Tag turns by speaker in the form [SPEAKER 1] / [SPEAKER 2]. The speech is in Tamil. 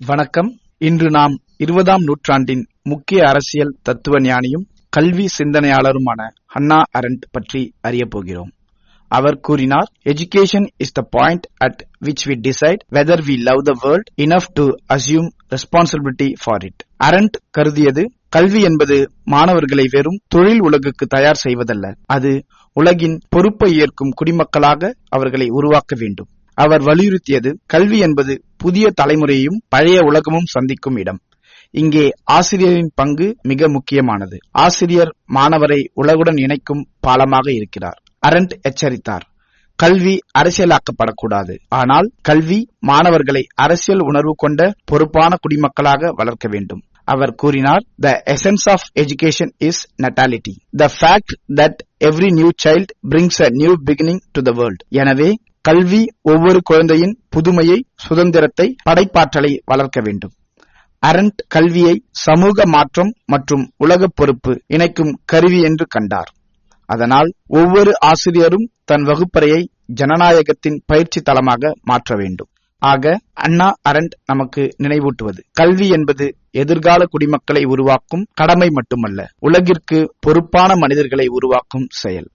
[SPEAKER 1] வணக்கம். இன்று நாம் இருபதாம் நூற்றாண்டின் முக்கிய அரசியல் தத்துவ ஞானியும் கல்வி சிந்தனையாளருமான ஹன்னா அரண்ட் பற்றி அறியப் போகிறோம். அவர் கூறினார் education is the point at which we decide whether we love the world enough to assume responsibility for it aren't கருதியது கல்வி என்பது மாணவர்களை வெறும் தொழில் உலகுக்கு தயார் செய்வதல்ல. அது உலகின் பொறுப்பை ஏற்கும் குடிமக்களாக அவர்களை உருவாக்க வேண்டும். அவர் வலியுறுத்தியது கல்வி என்பது புதிய தலைமுறையையும் பழைய உலகமும் சந்திக்கும் இடம். இங்கே ஆசிரியரின் பங்கு மிக முக்கியமானது. ஆசிரியர் மாணவரை உலகுடன் இணைக்கும் பாலமாக இருக்கிறார். அரண்ட் எச்சரித்தார். கல்வி அரசியலாக்கப்படக்கூடாது. ஆனால் கல்வி மாணவர்களை அரசியல் உணர்வு கொண்ட பொறுப்பான குடிமக்களாக வளர்க்க வேண்டும். அவர் கூறினார் the essence of education is natality the fact that every new child brings a new beginning to the world எனவே கல்வி ஒவ்வொரு குழந்தையின் புதுமையை சுதந்திரத்தை படைப்பாற்றலை வளர்க்க வேண்டும். அரண்ட் கல்வியை சமூக மாற்றம் மற்றும் உலக பொறுப்பு இணைக்கும் கருவி என்று கண்டார். அதனால் ஒவ்வொரு ஆசிரியரும் தன் வகுப்பறையை ஜனநாயகத்தின் பயிற்சி தளமாக மாற்ற வேண்டும். ஆக அண்ணா அரண்ட் நமக்கு நினைவூட்டுவது கல்வி என்பது எதிர்கால குடிமக்களை உருவாக்கும் கடமை மட்டுமல்ல உலகிற்கு பொறுப்பான மனிதர்களை உருவாக்கும் செயல்.